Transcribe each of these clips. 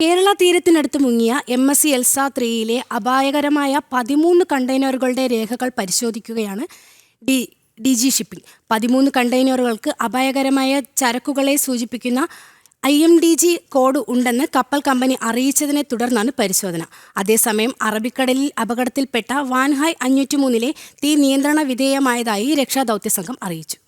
കേരള തീരത്തിനടുത്ത് മുങ്ങിയ M S C Elsa ത്രീയിലെ അപായകരമായ പതിമൂന്ന് കണ്ടെയ്നറുകളുടെ രേഖകൾ പരിശോധിക്കുകയാണ് ഡി ഡി ജി ഷിപ്പിംഗ്. പതിമൂന്ന് കണ്ടെയ്നറുകൾക്ക് അപായകരമായ ചരക്കുകളെ സൂചിപ്പിക്കുന്ന I M D G code ഉണ്ടെന്ന് കപ്പൽ കമ്പനി അറിയിച്ചതിനെ തുടർന്നാണ് പരിശോധന. അതേസമയം അറബിക്കടലിൽ അപകടത്തിൽപ്പെട്ട വാൻഹായ് അഞ്ഞൂറ്റി മൂന്നിലെ തീ നിയന്ത്രണ വിധേയമായതായി രക്ഷാദൗത്യ സംഘം അറിയിച്ചു.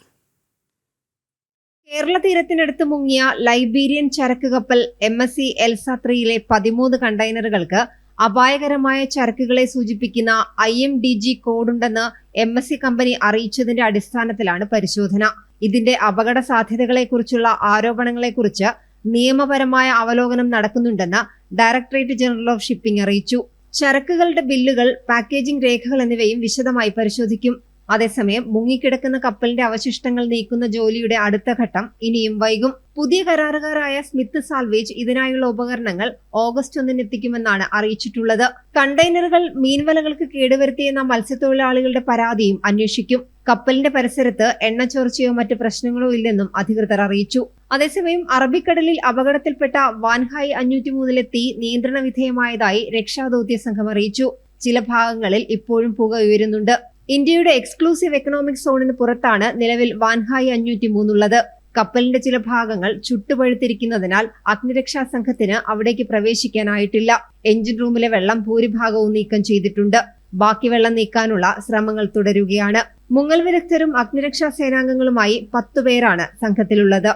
കേരള തീരത്തിനടുത്ത് മുങ്ങിയ ലൈബീരിയൻ ചരക്ക് കപ്പൽ എം എസ് സി എൽസ ത്രീയിലെ പതിമൂന്ന് കണ്ടെയ്നറുകൾക്ക് അപായകരമായ ചരക്കുകളെ സൂചിപ്പിക്കുന്ന ഐ എം ഡി ജി കോഡുണ്ടെന്ന് എം എസ് സി കമ്പനി അറിയിച്ചതിന്റെ അടിസ്ഥാനത്തിലാണ് പരിശോധന. ഇതിന്റെ അപകട സാധ്യതകളെക്കുറിച്ചുള്ള ആരോപണങ്ങളെക്കുറിച്ച് നിയമപരമായ അവലോകനം നടക്കുന്നുണ്ടെന്ന് ഡയറക്ടറേറ്റ് ജനറൽ ഓഫ് ഷിപ്പിംഗ് അറിയിച്ചു. ചരക്കുകളുടെ ബില്ലുകൾ പാക്കേജിംഗ് രേഖകൾ എന്നിവയും വിശദമായി പരിശോധിക്കും. അതേസമയം മുങ്ങിക്കിടക്കുന്ന കപ്പലിന്റെ അവശിഷ്ടങ്ങൾ നീക്കുന്ന ജോലിയുടെ അടുത്ത ഘട്ടം. ഇനിയും വൈകും. പുതിയ കരാറുകാരായ സ്മിത്ത് സാൽവേജ് ഇതിനായുള്ള ഉപകരണങ്ങൾ ഓഗസ്റ്റ് ഒന്നിന് എത്തിക്കുമെന്നാണ് അറിയിച്ചിട്ടുള്ളത്. കണ്ടെയ്നറുകൾ മീൻവലകൾക്ക് കേടുവരുത്തിയെന്ന മത്സ്യത്തൊഴിലാളികളുടെ പരാതിയും അന്വേഷിക്കും. കപ്പലിന്റെ പരിസരത്ത് എണ്ണ ചോർച്ചയോ മറ്റ് പ്രശ്നങ്ങളോ ഇല്ലെന്നും അധികൃതർ അറിയിച്ചു. അതേസമയം അറബിക്കടലിൽ അപകടത്തിൽപ്പെട്ട വാൻഹായ് അഞ്ഞൂറ്റി മൂന്നിലെ തീ നിയന്ത്രണ വിധേയമായതായി രക്ഷാദൌത്യ സംഘം അറിയിച്ചു. ചില ഭാഗങ്ങളിൽ ഇപ്പോഴും പുക ഉയരുന്നുണ്ട്. ഇന്ത്യയുടെ എക്സ്ക്ലൂസീവ് എക്കണോമിക് സോണിന് പുറത്താണ് നിലവിൽ വാൻഹായ് അഞ്ഞൂറ്റി മൂന്നുള്ളത് കപ്പലിന്റെ ചില ഭാഗങ്ങൾ ചുട്ടുപഴുത്തിരിക്കുന്നതിനാൽ അഗ്നിരക്ഷാ സംഘത്തിന് അവിടേക്ക് പ്രവേശിക്കാനായിട്ടില്ല. എഞ്ചിൻ റൂമിലെ വെള്ളം ഭൂരിഭാഗവും നീക്കം ചെയ്തിട്ടുണ്ട്. ബാക്കി വെള്ളം നീക്കാനുള്ള ശ്രമങ്ങൾ തുടരുകയാണ്. മുങ്ങൽ വിദഗ്ധരും അഗ്നിരക്ഷാ സേനാംഗങ്ങളുമായി പത്തുപേരാണ് സംഘത്തിലുള്ളത്.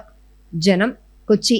ജനം കൊച്ചി.